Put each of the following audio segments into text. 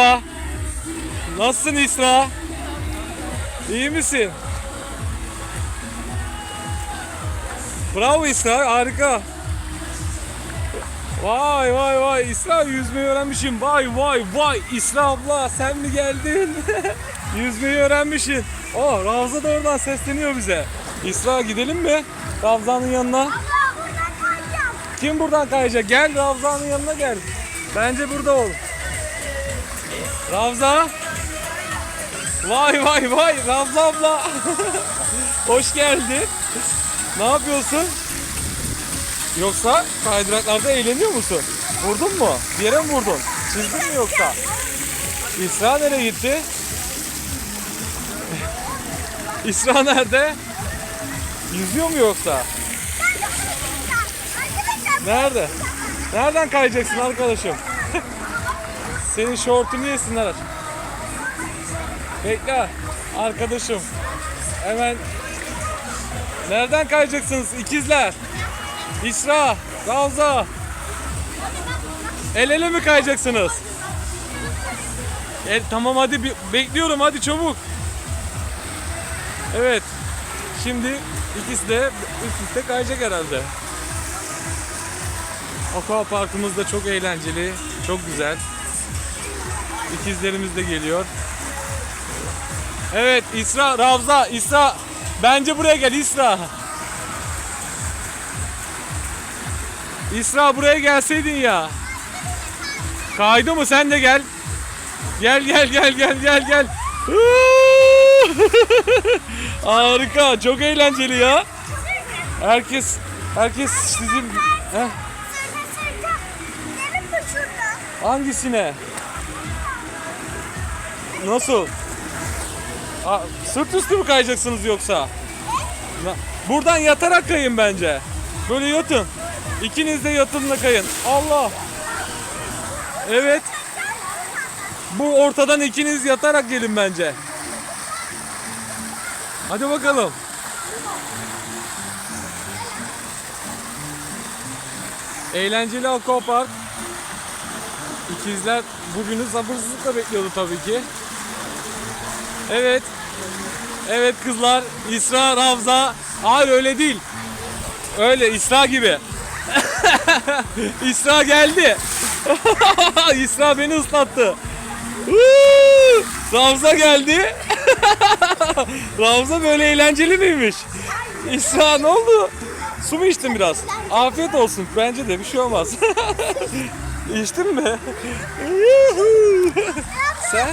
Merhaba. Nasılsın İsra? İyi misin? Bravo İsra, harika. Vay vay vay İsra yüzmeyi öğrenmişim. Vay vay vay İsra abla sen mi geldin? yüzmeyi öğrenmişsin. Oh Ravza da oradan sesleniyor bize. İsra gidelim mi? Ravza'nın yanına. Abla buradan kayacağım. Kim buradan kayacak? Gel Ravza'nın yanına gel. Bence burada ol. Ravza. Vay vay vay Ravza abla. Hoş geldin. Ne yapıyorsun? Yoksa kaydıraklarda eğleniyor musun? Vurdun mu? Bir yere mi vurdun? Çizdin mi yoksa? İsra nereye gitti? İsra nerede? Yüzüyor mu yoksa? Nerede? Nereden kayacaksın arkadaşım? Senin şortunu yesinler. Bekle arkadaşım. Hemen Nereden kayacaksınız ikizler? İsra, Ravza. El ele mi kayacaksınız? E, tamam hadi bir- bekliyorum hadi çabuk. Evet. Şimdi ikisi de üst üste kayacak herhalde. Aqua Parkımız da çok eğlenceli, çok güzel. İkizlerimiz de geliyor. Evet İsra, Ravza, İsra. Bence buraya gel İsra. İsra buraya gelseydin ya. Kaydı mı sen de gel. Gel gel gel gel gel gel. Harika, çok eğlenceli ya. Herkes herkes sizin Heh, hangisine? Nasıl? Aa, sırt üstü mü kayacaksınız yoksa? Na- Buradan yatarak kayın bence. Böyle yatın. İkiniz de yatın da kayın. Allah. Evet. Bu ortadan ikiniz yatarak gelin bence. Hadi bakalım. Eğlenceli aquapark. İkizler bugünü sabırsızlıkla bekliyordu tabii ki. Evet. Evet kızlar. İsra, Ravza. Hayır öyle değil. Öyle İsra gibi. İsra geldi. İsra beni ıslattı. Ravza geldi. Ravza böyle eğlenceli miymiş? İsra ne oldu? Su mu içtin biraz? Afiyet olsun. Bence de bir şey olmaz. İçtin mi? Sen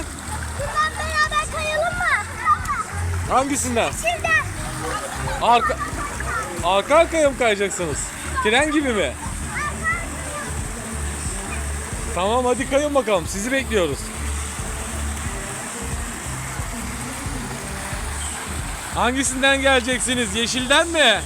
hangisinden? Şimdi. Arka arka arkaya mı kayacaksınız? Tren gibi mi? Tamam hadi kayın bakalım. Sizi bekliyoruz. Hangisinden geleceksiniz? Yeşilden mi?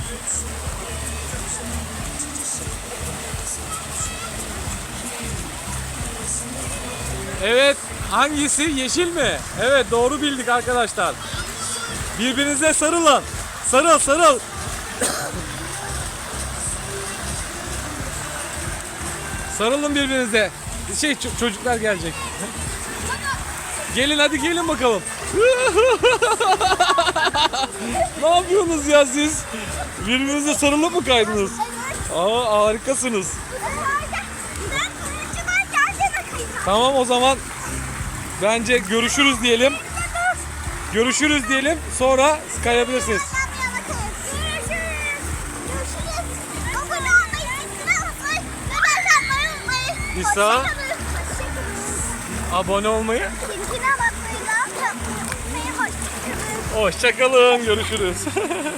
Evet. Hangisi? Yeşil mi? Evet doğru bildik arkadaşlar. Birbirinize sarılın. Sarıl sarıl. Sarılın birbirinize. Şey ço- çocuklar gelecek. Gelin hadi gelin bakalım. ne yapıyorsunuz ya siz? Birbirinize sarılıp mı kaydınız? Aa harikasınız. Tamam o zaman bence görüşürüz diyelim. Görüşürüz diyelim. Sonra kayabilirsiniz. İsa? Abone olmayı. Hoşçakalın. Görüşürüz.